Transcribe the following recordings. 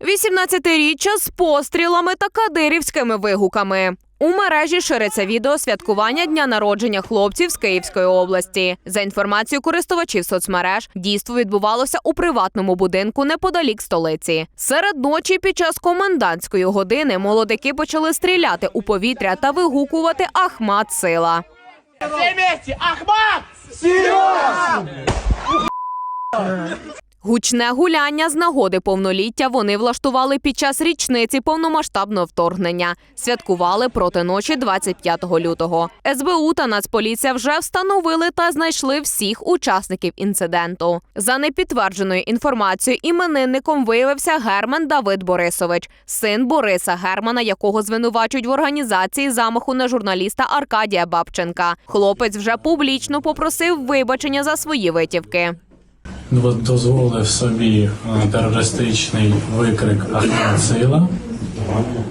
18-річчя з пострілами та кадирівськими вигуками. У мережі шириться відео святкування дня народження хлопців з Київської області. За інформацією користувачів соцмереж, дійство відбувалося у приватному будинку неподалік столиці. Серед ночі під час комендантської години молодики почали стріляти у повітря та вигукувати Ахмат сила. Ахмат! Гучне гуляння з нагоди повноліття вони влаштували під час річниці повномасштабного вторгнення. Святкували проти ночі 25 лютого. СБУ та Нацполіція вже встановили та знайшли всіх учасників інциденту. За непідтвердженою інформацією, іменинником виявився Герман Давид Борисович, син Бориса Германа, якого звинувачують в організації замаху на журналіста Аркадія Бабченка. Хлопець вже публічно попросив вибачення за свої витівки. Дозволив собі е, терористичний викрик Ахмат Сила,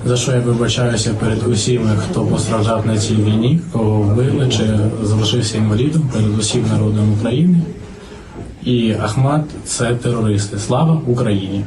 за що я вибачаюся перед усіми, хто постраждав на цій війні, кого вбили чи залишився інвалідом перед усім народом України. І Ахмат це терористи. Слава Україні!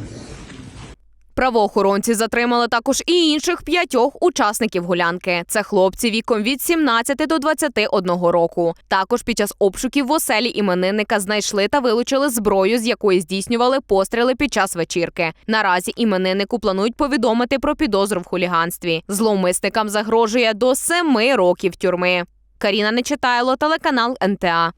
Правоохоронці затримали також і інших п'ятьох учасників гулянки. Це хлопці віком від 17 до 21 року. Також під час обшуків в оселі іменинника знайшли та вилучили зброю, з якої здійснювали постріли під час вечірки. Наразі імениннику планують повідомити про підозру в хуліганстві. Зловмисникам загрожує до семи років тюрми. Каріна Нечитайло, телеканал НТА.